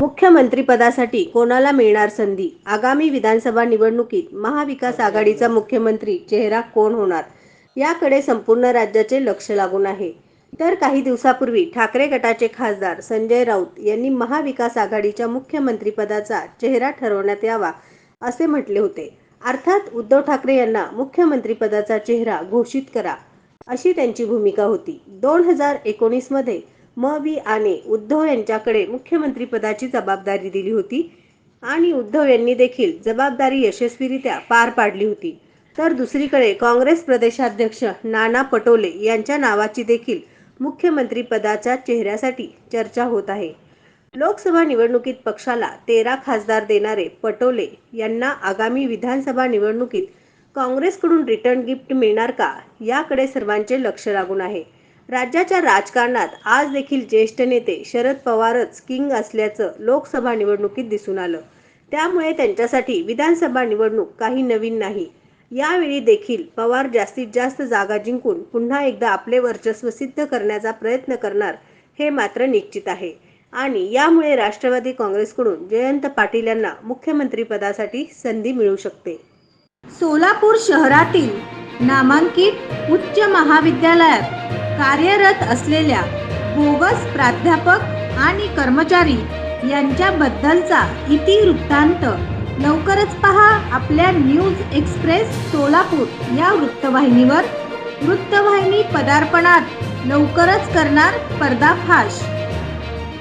मुख्यमंत्रीपदासाठी कोणाला मिळणार संधी? आगामी विधानसभा निवडणुकीत महाविकास आघाडीचा मुख्यमंत्री चेहरा कोण होणार? याकडे संपूर्ण राज्याचे लक्ष लागून आहे. तर काही दिवसापूर्वी ठाकरे गटाचे खासदार संजय राऊत यांनी महाविकास आघाडीच्या मुख्यमंत्रीपदाचा चेहरा ठरवण्यात यावा असे म्हटले होते. अर्थात उद्धव ठाकरे यांना मुख्यमंत्रीपदाचा चेहरा घोषित करा अशी त्यांची भूमिका होती. दोन हजार एकोणीसमध्ये मध्ये म वि आने उद्धव यांच्याकडे मुख्यमंत्रीपदाची जबाबदारी दिली होती. आणि उद्धव यांनी देखील जबाबदारी यशस्वीरित्या पार पाडली होती. तर दुसरीकडे काँग्रेस प्रदेशाध्यक्ष नाना पटोले यांच्या नावाची देखील मुख्यमंत्रीपदाच्या चेहऱ्यासाठी चर्चा होत आहे. लोकसभा निवडणुकीत पक्षाला तेरा खासदार देणारे पटोले यांना आगामी विधानसभा निवडणुकीत काँग्रेसकडून रिटर्न गिफ्ट मिळणार का याकडे सर्वांचे लक्ष लागून आहे. राज्याच्या राजकारणात आज देखील ज्येष्ठ नेते शरद पवारच किंग असल्याचं लोकसभा निवडणुकीत दिसून आलं. त्यामुळे त्यांच्यासाठी विधानसभा निवडणूक काही नवीन नाही. यावेळी देखील पवार जास्तीत जास्त जागा जिंकून पुन्हा एकदा आपले वर्चस्व सिद्ध करण्याचा प्रयत्न करणार हे मात्र निश्चित आहे. आणि यामुळे राष्ट्रवादी काँग्रेसकडून जयंत पाटील यांना मुख्यमंत्रीपदासाठी संधी मिळू शकते. सोलापूर शहरातील नामांकित उच्च महाविद्यालयात कार्यरत असलेल्या बोगस प्राध्यापक आणि कर्मचारी यांच्याबद्दलचा इतिवृत्तांत लवकरच पहा आपल्या न्यूज एक्सप्रेस सोलापूर या वृत्तवाहिनीवर. वृत्तवाहिनी पदार्पणात लवकरच करणार पर्दाफाश.